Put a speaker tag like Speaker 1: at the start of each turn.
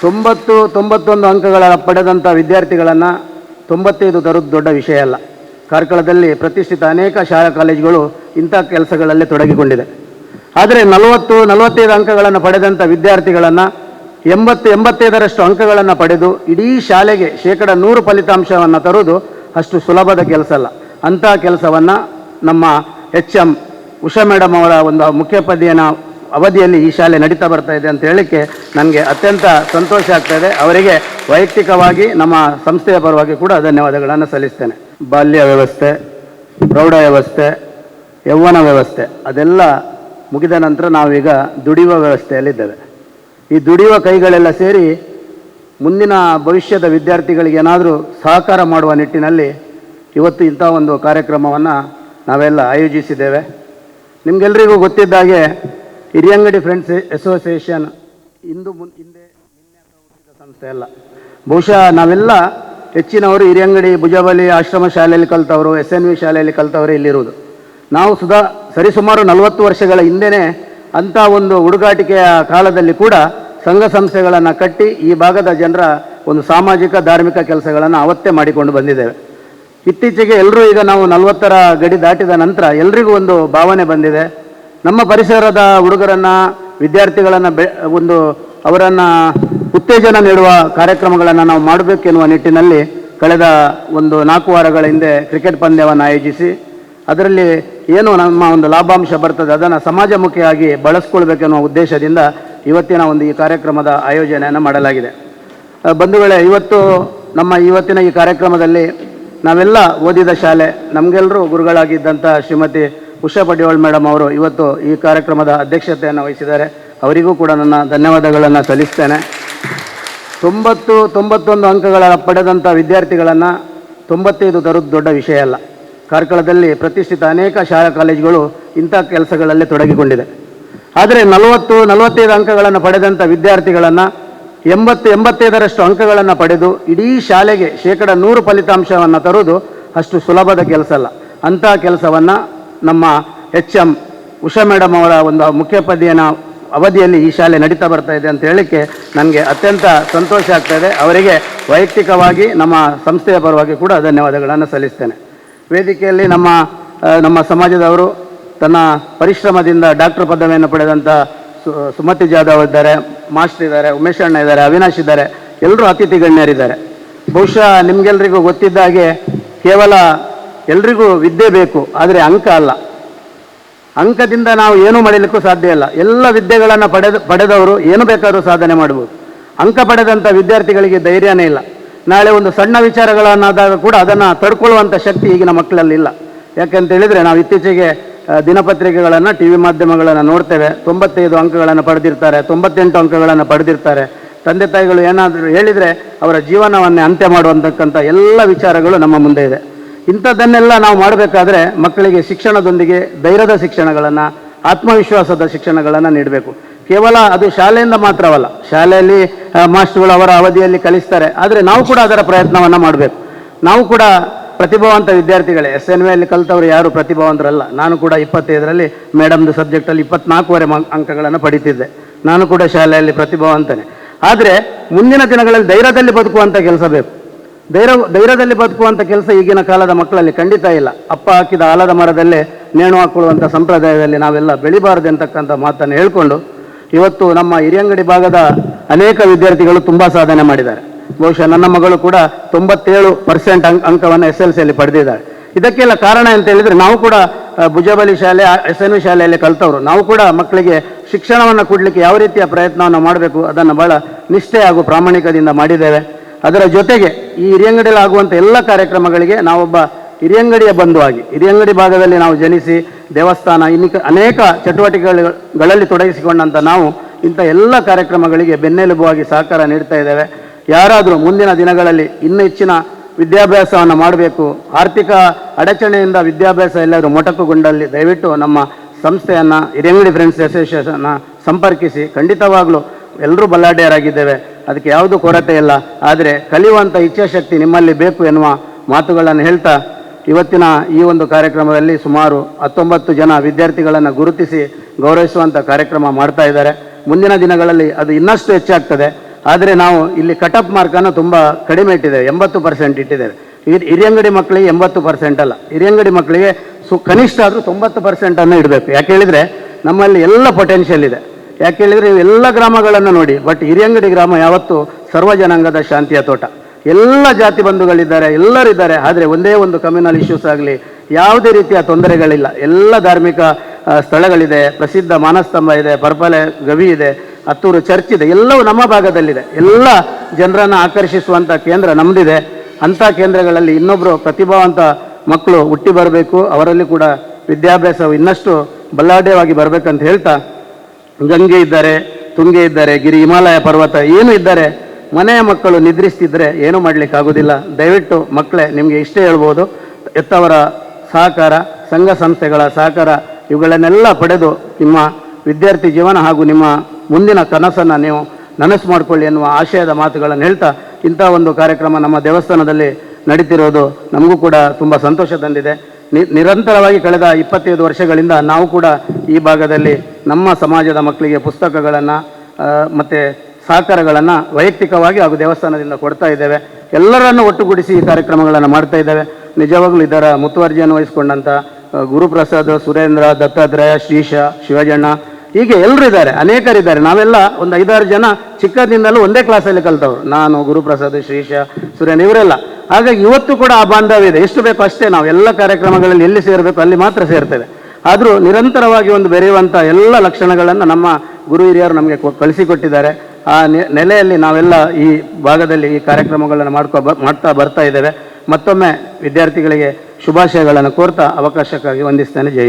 Speaker 1: ತೊಂಬತ್ತು, ತೊಂಬತ್ತೊಂದು ಅಂಕಗಳ ಪಡೆದಂಥ ವಿದ್ಯಾರ್ಥಿಗಳನ್ನು ತೊಂಬತ್ತೈದು ತರೋದು ದೊಡ್ಡ ವಿಷಯ ಅಲ್ಲ. ಕಾರ್ಕಳದಲ್ಲಿ ಪ್ರತಿಷ್ಠಿತ ಅನೇಕ ಶಾಲಾ ಕಾಲೇಜುಗಳು ಇಂಥ ಕೆಲಸಗಳಲ್ಲೇ ತೊಡಗಿಕೊಂಡಿದೆ. ಆದರೆ ನಲವತ್ತು, ನಲವತ್ತೈದು ಅಂಕಗಳನ್ನು ಪಡೆದಂಥ ವಿದ್ಯಾರ್ಥಿಗಳನ್ನು ಎಂಬತ್ತು, ಎಂಬತ್ತೈದರಷ್ಟು ಅಂಕಗಳನ್ನು ಪಡೆದು ಇಡೀ ಶಾಲೆಗೆ ಶೇಕಡ ನೂರು ಫಲಿತಾಂಶವನ್ನು ತರುವುದು ಅಷ್ಟು ಸುಲಭದ ಕೆಲಸ ಅಲ್ಲ. ಅಂಥ ಕೆಲಸವನ್ನು ನಮ್ಮ ಎಚ್ ಎಂ ಉಷಾ ಮೇಡಮ್ ಅವರ ಒಂದು ಮುಖ್ಯೋಪಾಧ್ಯಾಯನ ಅವಧಿಯಲ್ಲಿ ಈ ಶಾಲೆ ನಡೀತಾ ಬರ್ತಾ ಇದೆ ಅಂತ ಹೇಳಲಿಕ್ಕೆ ನನಗೆ ಅತ್ಯಂತ ಸಂತೋಷ ಆಗ್ತಾ ಇದೆ ಅವರಿಗೆ ವೈಯಕ್ತಿಕವಾಗಿ ನಮ್ಮ ಸಂಸ್ಥೆಯ ಪರವಾಗಿ ಕೂಡ ಧನ್ಯವಾದಗಳನ್ನು ಸಲ್ಲಿಸ್ತೇನೆ. ಬಾಲ್ಯ ವ್ಯವಸ್ಥೆ, ಪ್ರೌಢ ವ್ಯವಸ್ಥೆ, ಯೌವನ ವ್ಯವಸ್ಥೆ, ಅದೆಲ್ಲ ಮುಗಿದ ನಂತರ ನಾವೀಗ ದುಡಿಯುವ ವ್ಯವಸ್ಥೆಯಲ್ಲಿದ್ದೇವೆ. ಈ ದುಡಿಯುವ ಕೈಗಳೆಲ್ಲ ಸೇರಿ ಮುಂದಿನ ಭವಿಷ್ಯದ ವಿದ್ಯಾರ್ಥಿಗಳಿಗೆ ಏನಾದರೂ ಸಹಕಾರ ಮಾಡುವ ನಿಟ್ಟಿನಲ್ಲಿ ಇವತ್ತು ಇಂಥ ಒಂದು ಕಾರ್ಯಕ್ರಮವನ್ನು ನಾವೆಲ್ಲ ಆಯೋಜಿಸಿದ್ದೇವೆ. ನಿಮಗೆಲ್ಲರಿಗೂ ಗೊತ್ತಿದ್ದ ಹಾಗೆ ಹಿರಿಯಂಗಡಿ ಫ್ರೆಂಡ್ಸ್ ಅಸೋಸಿಯೇಷನ್ ಇಂದು ಮುನ್ ಹಿಂದೆ ಹುಟ್ಟಿದ ಸಂಸ್ಥೆ ಅಲ್ಲ. ಬಹುಶಃ ನಾವೆಲ್ಲ ಹೆಚ್ಚಿನವರು ಹಿರಿಯಂಗಡಿ ಭುಜಬಲಿ ಆಶ್ರಮ ಶಾಲೆಯಲ್ಲಿ ಕಲ್ತವರು, ಎಸ್ ಎನ್ ವಿ ಶಾಲೆಯಲ್ಲಿ ಕಲಿತವರು ಇಲ್ಲಿರುವುದು. ನಾವು ಸುಧಾ ಸರಿಸುಮಾರು ನಲವತ್ತು ವರ್ಷಗಳ ಹಿಂದೆಯೇ ಅಂಥ ಒಂದು ಹುಡುಗಾಟಿಕೆಯ ಕಾಲದಲ್ಲಿ ಕೂಡ ಸಂಘ ಸಂಸ್ಥೆಗಳನ್ನು ಕಟ್ಟಿ ಈ ಭಾಗದ ಜನರ ಒಂದು ಸಾಮಾಜಿಕ, ಧಾರ್ಮಿಕ ಕೆಲಸಗಳನ್ನು ಅವತ್ತೇ ಮಾಡಿಕೊಂಡು ಬಂದಿದ್ದೇವೆ. ಇತ್ತೀಚೆಗೆ ಎಲ್ಲರೂ ಈಗ ನಾವು ನಲವತ್ತರ ಗಡಿ ದಾಟಿದ ನಂತರ ಎಲ್ರಿಗೂ ಒಂದು ಭಾವನೆ ಬಂದಿದೆ. ನಮ್ಮ ಪರಿಸರದ ಹುಡುಗರನ್ನು, ವಿದ್ಯಾರ್ಥಿಗಳನ್ನು ಬೆ, ಒಂದು ಅವರನ್ನು ಉತ್ತೇಜನ ನೀಡುವ ಕಾರ್ಯಕ್ರಮಗಳನ್ನು ನಾವು ಮಾಡಬೇಕೆನ್ನುವ ನಿಟ್ಟಿನಲ್ಲಿ ಕಳೆದ ಒಂದು ನಾಲ್ಕು ವಾರಗಳ ಹಿಂದೆ ಕ್ರಿಕೆಟ್ ಪಂದ್ಯವನ್ನು ಆಯೋಜಿಸಿ, ಅದರಲ್ಲಿ ಏನು ನಮ್ಮ ಒಂದು ಲಾಭಾಂಶ ಬರ್ತದೆ ಅದನ್ನು ಸಮಾಜಮುಖಿಯಾಗಿ ಬಳಸ್ಕೊಳ್ಬೇಕೆನ್ನುವ ಉದ್ದೇಶದಿಂದ ಇವತ್ತಿನ ಒಂದು ಈ ಕಾರ್ಯಕ್ರಮದ ಆಯೋಜನೆಯನ್ನು ಮಾಡಲಾಗಿದೆ. ಬಂಧುಗಳೇ, ಇವತ್ತು ನಮ್ಮ ಇವತ್ತಿನ ಈ ಕಾರ್ಯಕ್ರಮದಲ್ಲಿ ನಾವೆಲ್ಲ ಓದಿದ ಶಾಲೆ ನಮಗೆಲ್ಲರೂ ಗುರುಗಳಾಗಿದ್ದಂಥ ಶ್ರೀಮತಿ ಉಷಾ ಮೇಡಮ್ ಅವರು ಇವತ್ತು ಈ ಕಾರ್ಯಕ್ರಮದ ಅಧ್ಯಕ್ಷತೆಯನ್ನು ವಹಿಸಿದ್ದಾರೆ. ಅವರಿಗೂ ಕೂಡ ನನ್ನ ಧನ್ಯವಾದಗಳನ್ನು ಸಲ್ಲಿಸ್ತೇನೆ. ತೊಂಬತ್ತು, ತೊಂಬತ್ತೊಂದು ಅಂಕಗಳ ಪಡೆದಂಥ ವಿದ್ಯಾರ್ಥಿಗಳನ್ನು ತೊಂಬತ್ತೈದು ತರೋದು ದೊಡ್ಡ ವಿಷಯ ಅಲ್ಲ. ಕಾರ್ಕಳದಲ್ಲಿ ಪ್ರತಿಷ್ಠಿತ ಅನೇಕ ಶಾಲಾ ಕಾಲೇಜುಗಳು ಇಂಥ ಕೆಲಸಗಳಲ್ಲೇ ತೊಡಗಿಕೊಂಡಿದೆ. ಆದರೆ ನಲವತ್ತು, ನಲವತ್ತೈದು ಅಂಕಗಳನ್ನು ಪಡೆದಂಥ ವಿದ್ಯಾರ್ಥಿಗಳನ್ನು ಎಂಬತ್ತು, ಎಂಬತ್ತೈದರಷ್ಟು ಅಂಕಗಳನ್ನು ಪಡೆದು ಇಡೀ ಶಾಲೆಗೆ ಶೇಕಡ ನೂರು ಫಲಿತಾಂಶವನ್ನು ತರುವುದು ಅಷ್ಟು ಸುಲಭದ ಕೆಲಸ ಅಲ್ಲ. ಅಂಥ ಕೆಲಸವನ್ನು ನಮ್ಮ ಎಚ್ ಎಂ ಉಷಾ ಮೇಡಮ್ ಅವರ ಒಂದು ಮುಖ್ಯೋಪಾಧ್ಯಾಯನ ಅವಧಿಯಲ್ಲಿ ಈ ಶಾಲೆ ನಡೀತಾ ಬರ್ತಾ ಇದೆ ಅಂತ ಹೇಳಲಿಕ್ಕೆ ನನಗೆ ಅತ್ಯಂತ ಸಂತೋಷ ಆಗ್ತಾ ಇದೆ ಅವರಿಗೆ ವೈಯಕ್ತಿಕವಾಗಿ ನಮ್ಮ ಸಂಸ್ಥೆಯ ಪರವಾಗಿ ಕೂಡ ಧನ್ಯವಾದಗಳನ್ನು ಸಲ್ಲಿಸ್ತೇನೆ. ವೇದಿಕೆಯಲ್ಲಿ ನಮ್ಮ ನಮ್ಮ ಸಮಾಜದವರು ತನ್ನ ಪರಿಶ್ರಮದಿಂದ ಡಾಕ್ಟರ್ ಪದವಿಯನ್ನು ಪಡೆದಂಥ ಸುಮತಿ ಜಾಧವ್ ಇದ್ದಾರೆ, ಮಾಸ್ಟರ್ ಇದ್ದಾರೆ, ಉಮೇಶ್ ಅಣ್ಣ ಇದ್ದಾರೆ, ಅವಿನಾಶ್ ಇದ್ದಾರೆ, ಎಲ್ಲರೂ ಅತಿಥಿ ಗಣ್ಯರಿದ್ದಾರೆ. ಬಹುಶಃ ನಿಮಗೆಲ್ಲರಿಗೂ ಗೊತ್ತಿದ್ದ ಹಾಗೆ ಕೇವಲ ಎಲ್ರಿಗೂ ವಿದ್ಯೆ ಬೇಕು, ಆದರೆ ಅಂಕ ಅಲ್ಲ. ಅಂಕದಿಂದ ನಾವು ಏನೂ ಮಾಡಲಿಕ್ಕೂ ಸಾಧ್ಯ ಇಲ್ಲ. ಎಲ್ಲ ವಿದ್ಯೆಗಳನ್ನು ಪಡೆದ, ಪಡೆದವರು ಏನು ಬೇಕಾದರೂ ಸಾಧನೆ ಮಾಡ್ಬೋದು. ಅಂಕ ಪಡೆದಂಥ ವಿದ್ಯಾರ್ಥಿಗಳಿಗೆ ಧೈರ್ಯನೇ ಇಲ್ಲ. ನಾಳೆ ಒಂದು ಸಣ್ಣ ವಿಚಾರಗಳನ್ನಾದಾಗ ಕೂಡ ಅದನ್ನು ತಡ್ಕೊಳ್ಳುವಂಥ ಶಕ್ತಿ ಈಗಿನ ಮಕ್ಕಳಲ್ಲಿ ಇಲ್ಲ ಯಾಕೆಂತ ಹೇಳಿದರೆ ನಾವು ಇತ್ತೀಚೆಗೆ ದಿನಪತ್ರಿಕೆಗಳನ್ನು, ಟಿ ವಿ ಮಾಧ್ಯಮಗಳನ್ನು ನೋಡ್ತೇವೆ. ತೊಂಬತ್ತೈದು ಅಂಕಗಳನ್ನು ಪಡೆದಿರ್ತಾರೆ, ತೊಂಬತ್ತೆಂಟು ಅಂಕಗಳನ್ನು ಪಡೆದಿರ್ತಾರೆ. ತಂದೆ ತಾಯಿಗಳು ಏನಾದರೂ ಹೇಳಿದರೆ ಅವರ ಜೀವನವನ್ನೇ ಅಂತ್ಯ ಮಾಡುವಂತಕ್ಕಂಥ ಎಲ್ಲ ವಿಚಾರಗಳು ನಮ್ಮ ಮುಂದೆ ಇದೆ. ಇಂಥದ್ದನ್ನೆಲ್ಲ ನಾವು ಮಾಡಬೇಕಾದ್ರೆ ಮಕ್ಕಳಿಗೆ ಶಿಕ್ಷಣದೊಂದಿಗೆ ಧೈರ್ಯದ ಶಿಕ್ಷಣಗಳನ್ನು, ಆತ್ಮವಿಶ್ವಾಸದ ಶಿಕ್ಷಣಗಳನ್ನು ನೀಡಬೇಕು. ಕೇವಲ ಅದು ಶಾಲೆಯಿಂದ ಮಾತ್ರವಲ್ಲ, ಶಾಲೆಯಲ್ಲಿ ಮಾಸ್ಟರ್ಗಳು ಅವರ ಅವಧಿಯಲ್ಲಿ ಕಲಿಸ್ತಾರೆ. ಆದರೆ ನಾವು ಕೂಡ ಅದರ ಪ್ರಯತ್ನವನ್ನು ಮಾಡಬೇಕು. ನಾವು ಕೂಡ ಪ್ರತಿಭಾವಂತ ವಿದ್ಯಾರ್ಥಿಗಳೇ, ಎಸ್ ಎನ್ ವಿಯಲ್ಲಿ ಕಲಿತವರು ಯಾರು ಪ್ರತಿಭಾವಂತರಲ್ಲ. ನಾನು ಕೂಡ ಇಪ್ಪತ್ತೈದರಲ್ಲಿ ಮೇಡಮ್ದು ಸಬ್ಜೆಕ್ಟಲ್ಲಿ ಇಪ್ಪತ್ನಾಲ್ಕುವರೆ ಅಂಕಗಳನ್ನು ಪಡಿತಿದ್ದೆ. ನಾನು ಕೂಡ ಶಾಲೆಯಲ್ಲಿ ಪ್ರತಿಭಾವಂತನೇ. ಆದರೆ ಮುಂದಿನ ದಿನಗಳಲ್ಲಿ ಧೈರ್ಯದಲ್ಲಿ ಬದುಕುವಂಥ ಕೆಲಸ ಬೇಕು. ಧೈರ್ಯ, ಧೈರ್ಯದಲ್ಲಿ ಬದುಕುವಂಥ ಕೆಲಸ ಈಗಿನ ಕಾಲದ ಮಕ್ಕಳಲ್ಲಿ ಖಂಡಿತ ಇಲ್ಲ. ಅಪ್ಪ ಹಾಕಿದ ಆಲದ ಮರದಲ್ಲೇ ನೇಣು ಹಾಕೊಳ್ಳುವಂಥ ಸಂಪ್ರದಾಯದಲ್ಲಿ ನಾವೆಲ್ಲ ಬೆಳಿಬಾರದು ಅಂತಕ್ಕಂಥ ಮಾತನ್ನು ಹೇಳಿಕೊಂಡು ಇವತ್ತು ನಮ್ಮ ಹಿರಿಯಂಗಡಿ ಭಾಗದ ಅನೇಕ ವಿದ್ಯಾರ್ಥಿಗಳು ತುಂಬ ಸಾಧನೆ ಮಾಡಿದ್ದಾರೆ. ಬಹುಶಃ ನನ್ನ ಮಗಳು ಕೂಡ ತೊಂಬತ್ತೇಳು ಪರ್ಸೆಂಟ್ ಅಂಕ, ಅಂಕವನ್ನು ಎಸ್ ಎಲ್ ಸಿಯಲ್ಲಿ ಪಡೆದಿದ್ದಾರೆ. ಇದಕ್ಕೆಲ್ಲ ಕಾರಣ ಅಂತ ಹೇಳಿದರೆ ನಾವು ಕೂಡ ಭುಜಬಲಿ ಶಾಲೆ ಎಸ್ ಎನ್ ಶಾಲೆಯಲ್ಲಿ ಕಲಿತವರು. ನಾವು ಕೂಡ ಮಕ್ಕಳಿಗೆ ಶಿಕ್ಷಣವನ್ನು ಕೊಡಲಿಕ್ಕೆ ಯಾವ ರೀತಿಯ ಪ್ರಯತ್ನವನ್ನು ಮಾಡಬೇಕು ಅದನ್ನು ಭಾಳ ನಿಷ್ಠೆ ಹಾಗೂ ಪ್ರಾಮಾಣಿಕದಿಂದ ಮಾಡಿದ್ದೇವೆ. ಅದರ ಜೊತೆಗೆ ಈ ಹಿರಿಯಂಗಡಿಯಲ್ಲಿ ಆಗುವಂಥ ಎಲ್ಲ ಕಾರ್ಯಕ್ರಮಗಳಿಗೆ ನಾವೊಬ್ಬ ಹಿರಿಯಂಗಡಿಯ ಬಂಧುವಾಗಿ, ಹಿರಿಯಂಗಡಿ ಭಾಗದಲ್ಲಿ ನಾವು ಜನಿಸಿ ದೇವಸ್ಥಾನ, ಇನ್ನಿಕ ಅನೇಕ ಚಟುವಟಿಕೆಗಳಲ್ಲಿ ತೊಡಗಿಸಿಕೊಂಡಂಥ ನಾವು ಇಂಥ ಎಲ್ಲ ಕಾರ್ಯಕ್ರಮಗಳಿಗೆ ಬೆನ್ನೆಲುಬುವಾಗಿ ಸಹಕಾರ ನೀಡ್ತಾ ಇದ್ದೇವೆ. ಯಾರಾದರೂ ಮುಂದಿನ ದಿನಗಳಲ್ಲಿ ಇನ್ನು ಹೆಚ್ಚಿನ ವಿದ್ಯಾಭ್ಯಾಸವನ್ನು ಮಾಡಬೇಕು, ಆರ್ಥಿಕ ಅಡಚಣೆಯಿಂದ ವಿದ್ಯಾಭ್ಯಾಸ ಎಲ್ಲರೂ ಮೊಟಕುಗೊಂಡಲ್ಲಿ ದಯವಿಟ್ಟು ನಮ್ಮ ಸಂಸ್ಥೆಯನ್ನು ಹಿರಿಯಂಗಡಿ ಫ್ರೆಂಡ್ಸ್ ಅಸೋಸಿಯೇಷನ್ನ ಸಂಪರ್ಕಿಸಿ. ಖಂಡಿತವಾಗಲೂ ಎಲ್ಲರೂ ಬಲ್ಲಾಢ್ಯರಾಗಿದ್ದೇವೆ ಅದಕ್ಕೆ ಯಾವುದೂ ಕೊರತೆ ಇಲ್ಲ. ಆದರೆ ಕಲಿಯುವಂಥ ಇಚ್ಛಾಶಕ್ತಿ ನಿಮ್ಮಲ್ಲಿ ಬೇಕು ಎನ್ನುವ ಮಾತುಗಳನ್ನು ಹೇಳ್ತಾ ಇವತ್ತಿನ ಈ ಒಂದು ಕಾರ್ಯಕ್ರಮದಲ್ಲಿ ಸುಮಾರು ಹತ್ತೊಂಬತ್ತು ಜನ ವಿದ್ಯಾರ್ಥಿಗಳನ್ನು ಗುರುತಿಸಿ ಗೌರವಿಸುವಂಥ ಕಾರ್ಯಕ್ರಮ ಮಾಡ್ತಾ ಇದ್ದಾರೆ. ಮುಂದಿನ ದಿನಗಳಲ್ಲಿ ಅದು ಇನ್ನಷ್ಟು ಹೆಚ್ಚಾಗ್ತದೆ. ಆದರೆ ನಾವು ಇಲ್ಲಿ ಕಟಪ್ ಮಾರ್ಕನ್ನು ತುಂಬ ಕಡಿಮೆ ಇಟ್ಟಿದ್ದೇವೆ. ಎಂಬತ್ತು ಪರ್ಸೆಂಟ್ ಇಟ್ಟಿದ್ದೇವೆ. ಹಿರಿ- ಹಿರಿಯಂಗಡಿ ಮಕ್ಕಳಿಗೆ ಎಂಬತ್ತು ಪರ್ಸೆಂಟ್ ಅಲ್ಲ. ಹಿರಿಯಂಗಡಿ ಮಕ್ಕಳಿಗೆ ಸು ಕನಿಷ್ಠ ಆದರೂ ತೊಂಬತ್ತು ಪರ್ಸೆಂಟನ್ನು ಇಡಬೇಕು. ಯಾಕೆ ಹೇಳಿದರೆ ನಮ್ಮಲ್ಲಿ ಎಲ್ಲ ಪೊಟೆನ್ಷಿಯಲ್ ಇದೆ. ಯಾಕೆ ಹೇಳಿದರೆ ಎಲ್ಲ ಗ್ರಾಮಗಳನ್ನು ನೋಡಿ ಬಟ್ ಹಿರಿಯಂಗಡಿ ಗ್ರಾಮ ಯಾವತ್ತೂ ಸರ್ವ ಜನಾಂಗದ ಶಾಂತಿಯ ತೋಟ. ಎಲ್ಲ ಜಾತಿ ಬಂಧುಗಳಿದ್ದಾರೆ ಎಲ್ಲರಿದ್ದಾರೆ ಆದರೆ ಒಂದೇ ಒಂದು ಕಮ್ಯುನಲ್ ಇಶ್ಯೂಸ್ ಆಗಲಿ, ಯಾವುದೇ ರೀತಿಯ ತೊಂದರೆಗಳಿಲ್ಲ. ಎಲ್ಲ ಧಾರ್ಮಿಕ ಸ್ಥಳಗಳಿದೆ, ಪ್ರಸಿದ್ಧ ಮಾನಸ್ತಂಭ ಇದೆ ಪರ್ಪಲೆ ಗವಿ ಇದೆ, ಹತ್ತೂರು ಚರ್ಚ್ ಇದೆ, ಎಲ್ಲವೂ ನಮ್ಮ ಭಾಗದಲ್ಲಿದೆ. ಎಲ್ಲ ಜನರನ್ನು ಆಕರ್ಷಿಸುವಂಥ ಕೇಂದ್ರ ನಮ್ಮದಿದೆ ಅಂಥ ಕೇಂದ್ರಗಳಲ್ಲಿ ಇನ್ನೊಬ್ಬರು ಪ್ರತಿಭಾವಂತ ಮಕ್ಕಳು ಹುಟ್ಟಿ ಬರಬೇಕು, ಅವರಲ್ಲಿ ಕೂಡ ವಿದ್ಯಾಭ್ಯಾಸವು ಇನ್ನಷ್ಟು ಬಲ್ಲಾಢ್ಯವಾಗಿ ಬರಬೇಕಂತ ಹೇಳ್ತಾ ಗಂಗೆ ಇದ್ದಾರೆ, ತುಂಗೆ ಇದ್ದಾರೆ, ಗಿರಿ ಹಿಮಾಲಯ ಪರ್ವತ ಏನು ಇದ್ದಾರೆ ಮನೆಯ ಮಕ್ಕಳು ನಿದ್ರಿಸ್ತಿದ್ರೆ ಏನೂ ಮಾಡ್ಲಿಕ್ಕೆ ಆಗೋದಿಲ್ಲ ದಯವಿಟ್ಟು ಮಕ್ಕಳೇ, ನಿಮಗೆ ಇಷ್ಟೇ ಹೇಳ್ಬೋದು ಎತ್ತವರ ಸಹಕಾರ, ಸಂಘ ಸಂಸ್ಥೆಗಳ ಸಹಕಾರ, ಇವುಗಳನ್ನೆಲ್ಲ ಪಡೆದು ನಿಮ್ಮ ವಿದ್ಯಾರ್ಥಿ ಜೀವನ ಹಾಗೂ ನಿಮ್ಮ ಮುಂದಿನ ಕನಸನ್ನು ನೀವು ನನಸು ಮಾಡಿಕೊಳ್ಳಿ ಎನ್ನುವ ಆಶಯದ ಮಾತುಗಳನ್ನು ಹೇಳ್ತಾ ಇಂಥ ಒಂದು ಕಾರ್ಯಕ್ರಮ ನಮ್ಮ ದೇವಸ್ಥಾನದಲ್ಲಿ ನಡೀತಿರೋದು ನಮಗೂ ಕೂಡ ತುಂಬ ಸಂತೋಷ ತಂದಿದೆ. ನಿರಂತರವಾಗಿ ಕಳೆದ ಇಪ್ಪತ್ತೈದು ವರ್ಷಗಳಿಂದ ನಾವು ಕೂಡ ಈ ಭಾಗದಲ್ಲಿ ನಮ್ಮ ಸಮಾಜದ ಮಕ್ಕಳಿಗೆ ಪುಸ್ತಕಗಳನ್ನು ಮತ್ತು ಸಹಕಾರಗಳನ್ನು ವೈಯಕ್ತಿಕವಾಗಿ ಹಾಗೂ ದೇವಸ್ಥಾನದಿಂದ ಕೊಡ್ತಾ ಇದ್ದೇವೆ. ಎಲ್ಲರನ್ನು ಒಟ್ಟುಗೂಡಿಸಿ ಈ ಕಾರ್ಯಕ್ರಮಗಳನ್ನು ಮಾಡ್ತಾ ಇದ್ದೇವೆ. ನಿಜವಾಗ್ಲೂ ಇದರ ಮುತುವರ್ಜಿಯನ್ನು ವಹಿಸಿಕೊಂಡಂಥ ಗುರುಪ್ರಸಾದ್, ಸುರೇಂದ್ರ, ದತ್ತಾತ್ರೇಯ, ಶ್ರೀಶ, ಶಿವಜಣ್ಣ ಹೀಗೆ ಎಲ್ಲರೂ ಇದ್ದಾರೆ, ಅನೇಕರಿದ್ದಾರೆ. ನಾವೆಲ್ಲ ಒಂದು ಐದಾರು ಜನ ಚಿಕ್ಕದಿಂದಲೂ ಒಂದೇ ಕ್ಲಾಸಲ್ಲಿ ಕಲ್ತವ್ರು. ನಾನು, ಗುರುಪ್ರಸಾದ್, ಶ್ರೀಶ ಸುರೇನ್ ಇವರೆಲ್ಲ. ಹಾಗಾಗಿ ಇವತ್ತು ಕೂಡ ಆ ಬಾಂಧವ್ಯ ಇದೆ. ಎಷ್ಟು ಬೇಕು ಅಷ್ಟೇ ನಾವು ಎಲ್ಲ ಕಾರ್ಯಕ್ರಮಗಳಲ್ಲಿ ಎಲ್ಲಿ ಸೇರಬೇಕು ಅಲ್ಲಿ ಮಾತ್ರ ಸೇರ್ತೇವೆ. ಆದರೂ ನಿರಂತರವಾಗಿ ಒಂದು ಬೆರೆಯುವಂಥ ಎಲ್ಲ ಲಕ್ಷಣಗಳನ್ನು ನಮ್ಮ ಗುರು ಹಿರಿಯರು ನಮಗೆ ಕಳಿಸಿಕೊಟ್ಟಿದ್ದಾರೆ. ಆ ನೆಲೆಯಲ್ಲಿ ನಾವೆಲ್ಲ ಈ ಭಾಗದಲ್ಲಿ ಈ ಕಾರ್ಯಕ್ರಮಗಳನ್ನು ಮಾಡ್ಕೊ ಮಾಡ್ತಾ ಬರ್ತಾ ಇದ್ದೇವೆ. ಮತ್ತೊಮ್ಮೆ ವಿದ್ಯಾರ್ಥಿಗಳಿಗೆ ಶುಭಾಶಯಗಳನ್ನು ಕೋರ್ತಾ ಅವಕಾಶಕ್ಕಾಗಿ ವಂದಿಸ್ತೇನೆ. ಜೈ